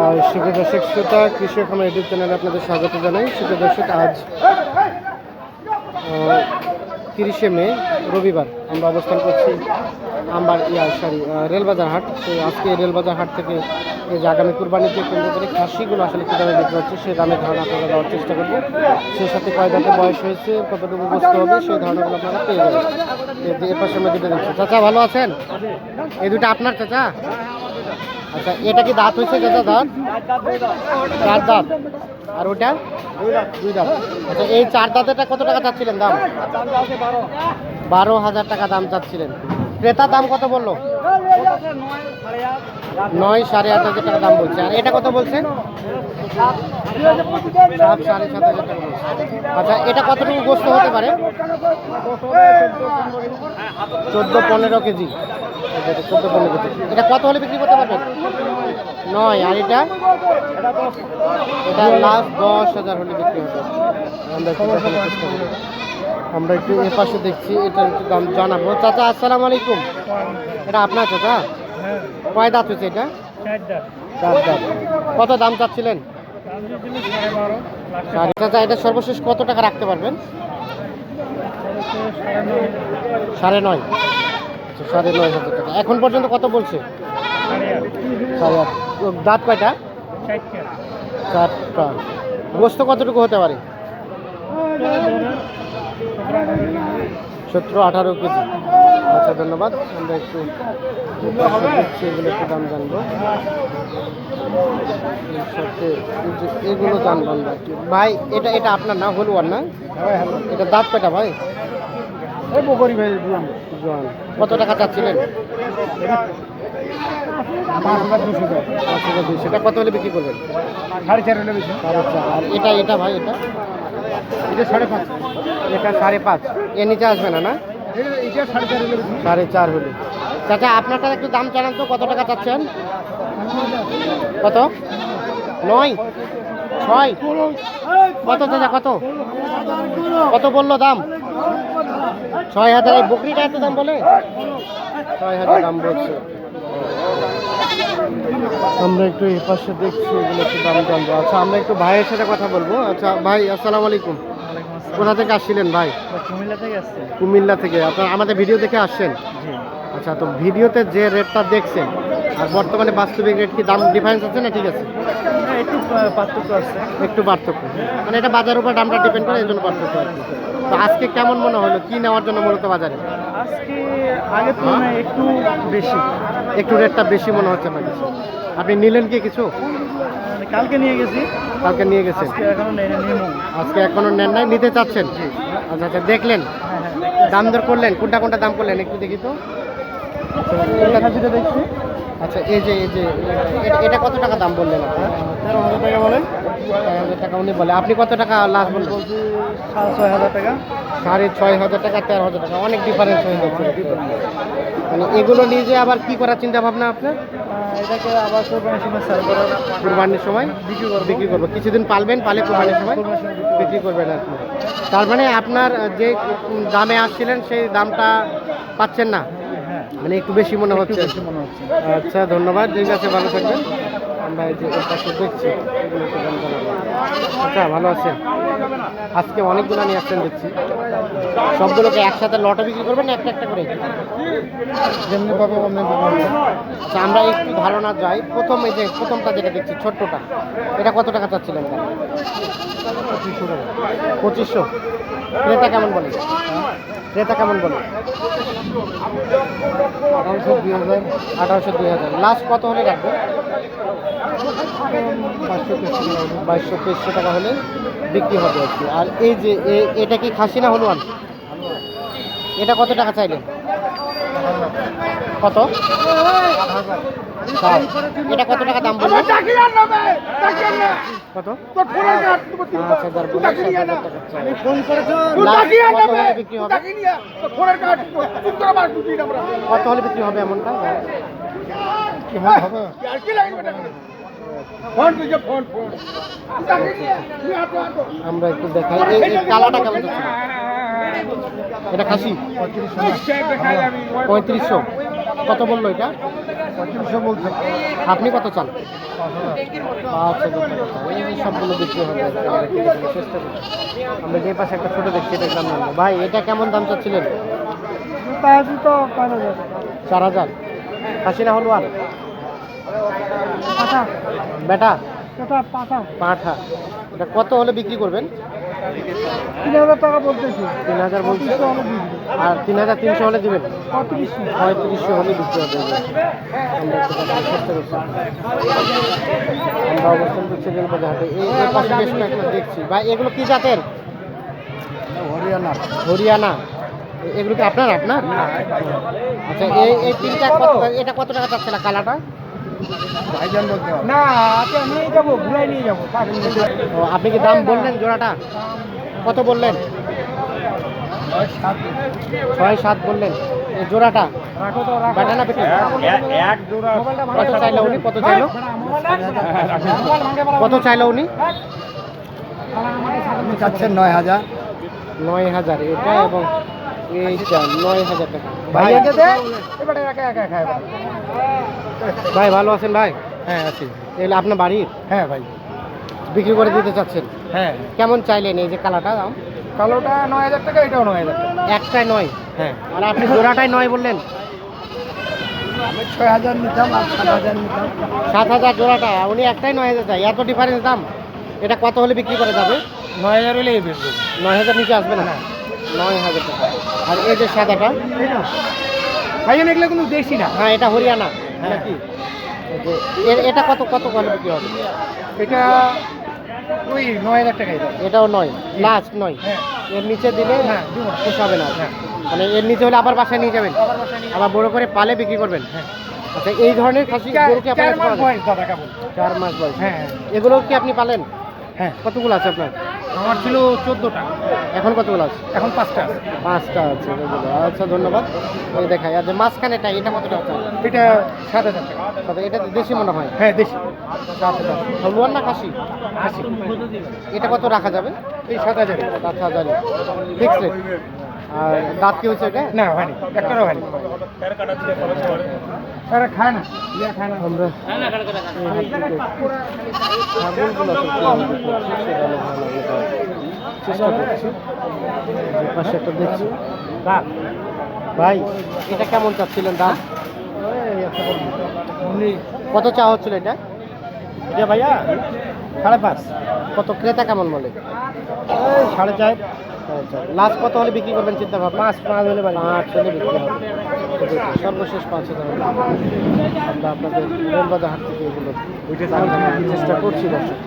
আর সুপ্রিয় দর্শক, শ্রোতা, কৃষি খামার ইউটিউব চ্যানেলে আপনাদের স্বাগত জানাই। সুপ্রিয় দর্শক, আজ তিরিশে মে, রবিবার আমরা অবস্থান করছি আমবার ইয়া, সরি রেলবাজার হাট। তো আজকে রেলবাজার হাট থেকে যে আগামী কুরবানিতে কেন্দ্র করে খাসিগুলো আসলে কী দামে বিক্রি হচ্ছে, সেই দামের ধারণা আপনারা দেওয়ার চেষ্টা করব। সেই সাথে কয় দাঁতে বয়স হয়েছে, কতটুকু বস্তু হবে, সেই ধারণাগুলো আপনারা পেয়ে যাবেন। এর পাশে আমরা দুটো চাচা, ভালো আছেন? এই দুটো আপনার চাচা? আচ্ছা এটা কি দাঁত হয়েছে যেটা দাঁত? চার দাঁত। আর ওটা দুই দাঁত। আচ্ছা এই চার দাঁতেটা কত টাকা চাচ্ছিলেন দাম? বারো হাজার টাকা দাম চাচ্ছিলেন। ক্রেতার দাম কত বলল? নয় সাড়ে আট হাজার টাকা দাম বলছে। আর এটা কত বলছেন সাত সাড়ে সাত হাজার বলছে। আচ্ছা এটা কতটুকু গোস্ত হতে পারে? চোদ্দ পনেরো কেজি। চোদ্দ পনেরো কেজি। এটা কত হলে বিক্রি করতে পারবেন? নয়। আর এটা? এটা লাস্ট দশ হাজার হলে বিক্রি হবে। আমরা একটু এ পাশে দেখছি এটা একটু দাম জানাব। চাচা আসসালাম আলাইকুম। এটা আপনার চাচা? কয় দাঁত হচ্ছে এটা? চার দাঁত। কত দাম চাচ্ছিলেন? চাচা এটা সর্বশেষ কত টাকা রাখতে পারবেন? সাড়ে নয়। আচ্ছা, সাড়ে নয় হাজার টাকা। এখন পর্যন্ত কত বলছে? সাড়ে আট। ও, দাঁত কয়টা? চারটা। গোস্ত কতটুকু হতে পারে? সতেরো আঠারো কেজি। আচ্ছা ধন্যবাদ। আমরা একটু এগুলো একটু দাম জানব। এগুলো জানব আমরা ভাই এটা এটা আপনার না হলুয়ার না? এটা দাঁত পেটা ভাই? বকরি ভাই কত টাকা চাচ্ছিলেন? পাঁচ হাজার দুশো টাকা পাঁচ হাজার দুই সেটা কত হলে বিক্রি করবেন? সাড়ে চার হলে বেশি সাড়ে চার। আর এটা এটা ভাই এটা? এটা সাড়ে পাঁচ। এটা সাড়ে পাঁচ। এর নিচে আসবে না না? এটা- সাড়ে চার হলে সাড়ে চার হলে। চাচা আপনারটা একটু দাম জানান তো কত টাকা চাচ্ছেন? কত? নয়? ছয়? কত চাচা কত? কত বলল দাম? ছয় হাজার। এই বকরিটা এত দাম বলে? ছয় হাজার দাম বলছে। আমরা একটু এই পাশে দেখছি এগুলো একটু দাম জানব আচ্ছা আমরা একটু ভাইয়ের সাথে কথা বলব। আচ্ছা ভাই আসসালামু আলাইকুম। কোথা থেকে আসছিলেন ভাই? কুমিল্লা থেকে আসছে। কুমিল্লা থেকে। আপনার আমাদের ভিডিও দেখে আসছেন? আচ্ছা তো ভিডিওতে যে রেটটা দেখছেন আর বর্তমানে বাস্তবিক রেট কি দাম ডিফারেন্স আছে না ঠিক আছে? একটু পার্থক্য আছে। একটু পার্থক্য। মানে এটা বাজার উপর দামটা ডিপেন্ড করে এই জন্য পার্থক্য তো আজকে কেমন মনে হলো? কি নেওয়ার জন্য মূলত বাজারে? আজকে আগের তুলনায় একটু বেশি একটু রেটটা বেশি মনে হচ্ছে না কিছু। আপনি নিলেন কি কিছু? মানে কালকে নিয়ে গেছি। কালকে নিয়ে গেছেন? আজকে এখনও নেন নাই নিতে চাচ্ছেন? আচ্ছা আচ্ছা দেখলেন? হ্যাঁ হ্যাঁ দাম দর করলেন? কোনটা কোনটা দাম করলেন? একটু দেখি তো। দেখছি। আচ্ছা এই যে এই যে এটা- এটা কত টাকা দাম বললেন আপনার? তেরো হাজার টাকা বলেন। এক হাজার টাকা উনি বলে। আপনি কত টাকা লাস্ট বললেন? বলছি সাড়ে ছয় হাজার টাকা। সাড়ে ছয় হাজার টাকা তেরো হাজার টাকা অনেক ডিফারেন্স হয়ে যাচ্ছে। মানে এগুলো নিয়ে যে আবার কি করার চিন্তা ভাবনা আপনার? এটাকে আবার কোরবানির সময় সেল করার কুরবানির সময়? বিক্রি করব। বিক্রি করব। কিছুদিন পালবেন পালে কুরবানির সময়? বিক্রি করবেন আর কি। তার মানে আপনার যে দামে আসছিলেন সেই দামটা পাচ্ছেন না? হ্যাঁ। মানে একটু বেশি মনে হচ্ছে। বেশি মনে হচ্ছে। আচ্ছা ধন্যবাদ। ঠিক আছে ভালো থাকবেন। আমরা এই যে পাশে দেখছি এগুলো একটু দাম জানাব। আচ্ছা ভালো আছেন? আজকে অনেকগুলো নিয়ে আসছেন দেখছি। সবগুলোকে একসাথে লটে বিক্রি করবেন একটা একটা করে? যেমনি পাবো অমনি পাবো আচ্ছা আমরা একটু ধারণা যাই। প্রথম এই যে প্রথমটা যেটা দেখছি ছোট্টটা এটা কত টাকা চাচ্ছিলেন পঁচিশশো টাকা পঁচিশশো। ক্রেতা কেমন বলে? ক্রেতা কেমন বলে? আঠারোশো দুই হাজার। আঠারোশো দুই হাজার। লাস্ট কত হলে রাখব পাঁচশো তেইশশো টাকা হবে। বাইশশো তেইশশো টাকা হলে বিক্রি হবে আর কি। আর এই যে এটা কি খাসি না হলুয়ান? এটা কত টাকা চাইলেন? কত। এটা কত টাকা দাম বললেন? কত? কত হলে বিক্রি হবে? এমনটা? কি হবে? আমরা একটু দেখাই। এই কালাটা কেমন এটা খাসি? পঁয়ত্রিশশো। কত বলল এটা? পঁয়ত্রিশশো বলছে। আপনি কত চান? টাকা। এই সবগুলো বিক্রি হবে চেষ্টা আমরা যে পাশে একটা ছোটো দেখছি এটা দাম ভাই এটা কেমন দাম চাচ্ছিলেন? তো চার হাজার। খাসি না হলো আর পাঠা? বেটা? এটা পাঠা। পাঁঠা। এটা কত হলে বিক্রি করবেন? তিন হাজার টাকা বলতেছি। তিন হাজার বলছি? আর তিন হাজার তিনশো হলে দিবেন? পঁয়ত্রিশশো। পঁয়ত্রিশশো হলে বিক্রি হবে। আমরা অবস্থান করছি রেলবাজার হাটে। এই পাশে বেশ কয়েকটা দেখছি। ভাই এগুলো কি জাতের? হরিয়ানা। হরিয়ানা। এগুলো কি আপনার? আপনার? আচ্ছা এই এই তিনটা কত এটা কত টাকা চাচ্ছে না কালাটা না আচ্ছা নিয়ে যাব ঘুরাই নিয়ে যাব ও আপনি কি দাম বললেন জোড়াটা? কত বললেন? ছয় সাত বললেন। জোড়াটা? রাখো তো রাখো। বাটা না পেটে এক জোড়া। কত চাইলো উনি? কত চাইলো? কত চাইলো উনি? চাচ্ছেন নয় হাজার। নয় হাজার। এটা এবং এইটা নয় হাজার টাকা। ভাই একা একা খায় ভাই ভালো আছেন ভাই? হ্যাঁ আছি। এগুলো আপনার বাড়ির হ্যাঁ ভাই। বিক্রি করে দিতে চাচ্ছেন? হ্যাঁ। কেমন চাইলেন এই যে কালাটা দাম? কালোটা নয় হাজার টাকা এটাও নয় হাজার টাকা। একটাই নয়? হ্যাঁ। আর আপনি জোড়াটাই নয় বললেন? ছয় হাজার নিতাম আর সাত হাজার নিতাম। সাত হাজার জোড়াটা উনি একটাই নয় হাজার চাই। এত ডিফারেন্স দাম? এটা কত হলে বিক্রি করা যাবে? নয় হাজার হলে নয় হাজার নিচে আসবে না? নয় হাজার টাকা। আর এই যে সাদাটা? ভাইজান এগুলো কোনো দেশি না। হ্যাঁ এটা হরিয়ানা। হ্যাঁ। নাকি? এটা কত কত হলে বিক্রি হবে? এটা ওই নয় হাজার টাকাই এটাও নয় লাস্ট নয়। হ্যাঁ। এর নিচে দিলে হ্যাঁ, দিব। না। পোষাবে না। হ্যাঁ। মানে এর নিচে হলে আবার বাসায় নিয়ে যাবেন। আবার বড় করে পালে বিক্রি করবেন। হ্যাঁ। আচ্ছা এই ধরনের খাসি চার গরু কি আপনার চার মাস বয়স চার মাস বয়স। হ্যাঁ। এগুলো কি আপনি পালেন? হ্যাঁ। কতগুলো আছে আপনার? আমার ছিল চোদ্দোটা। এখন কতগুলো আছে? এখন পাঁচটা পাঁচটা আছে আচ্ছা ধন্যবাদ। এই দেখাই। আর যে মাঝখানেটা এটা কতটা টাকা এটা সাত হাজার টাকা। এটা তো দেশি মনে হয়? হ্যাঁ দেশি। সাত হাজার। হলুয়ান না খাসি? আশি এটা কত রাখা যাবে? এই সাত হাজার। সাত হাজার। ফিক্স রেট আর দাঁত কি হয়েছে এটা না হয়নি। একটারও হয়নি। খায় না। খায় না। আমরা ছাগলগুলো চেষ্টা করছি। যে পাশে একটা দেখছি। ভাই এটা কেমন চাচ্ছিলেন দাম? কত চা হচ্ছিল এটা? এটা ভাইয়া সাড়ে পাঁচ। কত ক্রেতা কেমন বলে? সাড়ে চার। লাস্ট কত হলে বিক্রি করবেন চিন্তা ভাবনা? পাঁচ পাঁচ হলে পাঁচ হলে বিক্রি হবে। সর্বশেষ পাঁচ হাজার। আমরা আপনাদের রেলবাজার হাট থেকে এগুলো চেষ্টা করছি দর্শক।